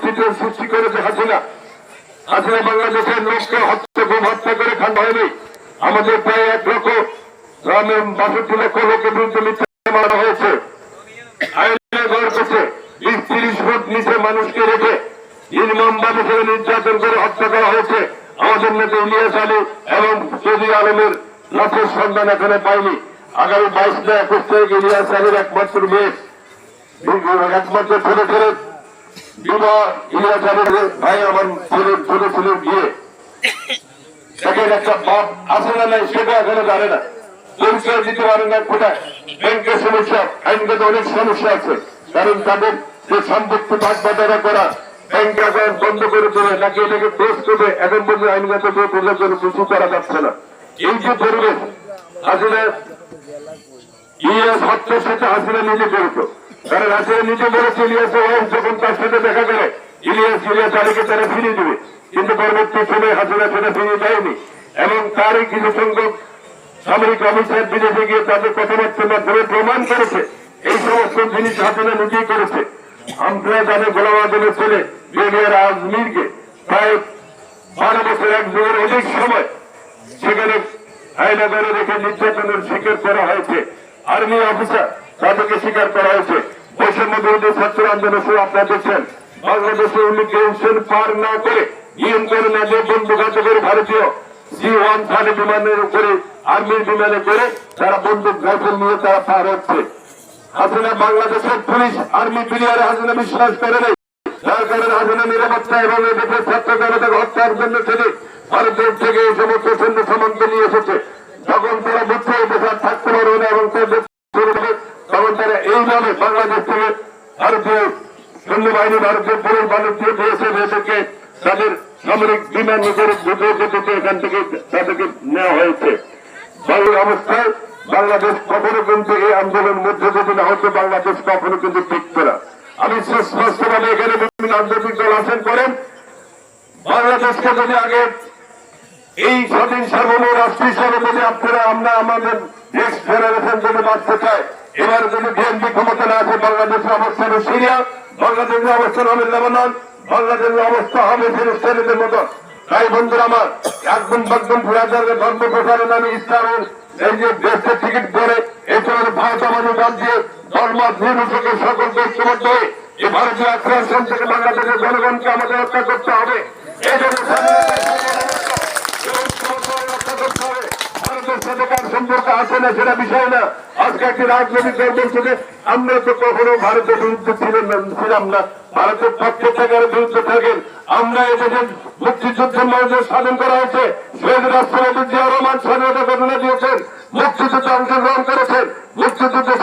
পরিস্থিতির সৃষ্টি করেছে হাসিনা। হাসিনা বাংলাদেশের লোককে হত্যা খুব হত্যা করে খান্ড হয়নি আমাদের প্রায় এক লক্ষ গ্রামের বাষট্টি লক্ষ লোকের বিরুদ্ধে মিথ্যা মারা হয়েছে। তিরিশ ফুট নিচে মানুষকে রেখে নির্মম সেখানে নির্যাতন করে হত্যা করা হয়েছে। আমাদের নেতা ইলিয়াস আলী এবং সৌদি আলমের লাশের সন্ধান এখানে পাইনি। আগামী বাইশ না একুশ তারিখ ইলিয়াস আলীর একমাত্র মেয়ে। একমাত্র ছোট ছেলে বিবাহ ইলিয়াস আলীর ভাই আমার ছেলের ছোট ছেলের বিয়ে। দেখেন একটা বাপ আছে না নাই, সেটা এখনও জানে না। আইনগত তাদের কিছু করা যাচ্ছে না। এই যে পরিবেশ আসলে ইলিয়াস হত্যার সাথে হাসিনা নিজে জড়িত। কারণ হাসিনা নিজে বলেছে ইলিয়াস যখন তার সাথে ইলিয়াস আলীকে তারা ফিরিয়ে দিবে। কিন্তু পরবর্তী সময় হাসিনা সেটা ফিরিয়ে দেয়নি। এবং তারই কিছু সংখ্যক সামরিক অফিসার বিদেশে গিয়ে তাদের কথাবার্তার মাধ্যমে প্রমাণ করেছে। এই সমস্ত জিনিস হাসিনা নিজেই করেছে। আমরা জানে গোলাম ছেলে জুনিয়র আজমিরকে প্রায় বারো বছর এক যুগের অধিক সময় সেখানে আইনাগারে রেখে নির্যাতনের শিকার করা হয়েছে। আর্মি অফিসার তাদেরকে স্বীকার করা হয়েছে। বৈষম্য বিরোধী ছাত্র আন্দোলন শুরু আপনারা দেখছেন। বাংলাদেশে ইমিগ্রেশন পার না করে নিয়ন্ত্রণ না দিয়ে বন্দুক ভারতীয় সি ওয়ান থার্টি বিমানের উপরে আর্মির বিমানে করে তারা বন্দুক রাইফেল নিয়ে তারা পার হচ্ছে। হাসিনা বাংলাদেশের পুলিশ আর্মি প্লেয়ারে হাসিনা বিশ্বাস করে নেই। যার কারণে নিরাপত্তা এবং এদেশের ছাত্র জনতাকে হত্যার জন্য ছেলে ভারতের থেকে এই সমস্ত সৈন্য সামন্ত নিয়ে এসেছে। তখন তারা বুঝতে দেশ থাকতে পারবে না এবং তখন তারা এইভাবে বাংলাদেশ থেকে ভারতীয় সৈন্যবাহিনী ভারতীয় পুলিশ বাণিজ্য দিয়েছে এদেরকে তাদের সামরিক বিমান ঢুকে যেতে এখান থেকে তাদেরকে নেওয়া হয়েছে। বাংলার অবস্থায় বাংলাদেশ কখনো কিন্তু এই আন্দোলনের মধ্যে যদি না হতো বাংলাদেশ কখনো কিন্তু টিকবে না। আমি স্পষ্টভাবে এখানে বিভিন্ন আন্তর্জাতিক দল আসেন করেন। বাংলাদেশকে যদি আগে এই স্বাধীন সার্বভৌম রাষ্ট্র হিসাবে যদি আপনারা আমরা আমাদের নেক্সট জেনারেশন যদি বাঁচতে চাই, এবার যদি বিএনপি ক্ষমতা না আসে, বাংলাদেশের অবস্থা হবে সিরিয়া। বাংলাদেশের অবস্থান হবে লেবানন, বাংলাদেশের অবস্থা হবে ফিলিস্তিনিদের মতো। তাই বন্ধুরা আমার, একদম একদম ফুরাজারের ধর্ম প্রচারণ আমি ইসলামের এই যে দেশের টিকিট করে এই ধরনের ভারত আমাদের রাজ্যে ধর্ম নির্বিশেষে সকল ঐক্যবদ্ধ হয়ে এই ভারতীয় আক্রমণ থেকে বাংলাদেশের জনগণকে আমাদের রক্ষা করতে হবে, এই জন্য ভারতের সাথে কার সম্পর্ক আছে না সেটা বিষয় না। আজকে একটি রাজনৈতিক দল বলছে যে আমরা তো কখনো ভারতের বিরুদ্ধে ছিলেন না, ছিলাম না। ভারতের পক্ষে থাকার বিরুদ্ধে থাকেন। আমরা এদেশের মুক্তিযুদ্ধের মানুষের স্বাধীন করা হয়েছে। শহীদ রাষ্ট্রপতি জিয়া রহমান স্বাধীনতা ঘটনা দিয়েছেন। মুক্তিযুদ্ধে অংশগ্রহণ করেছেন। মুক্তিযুদ্ধে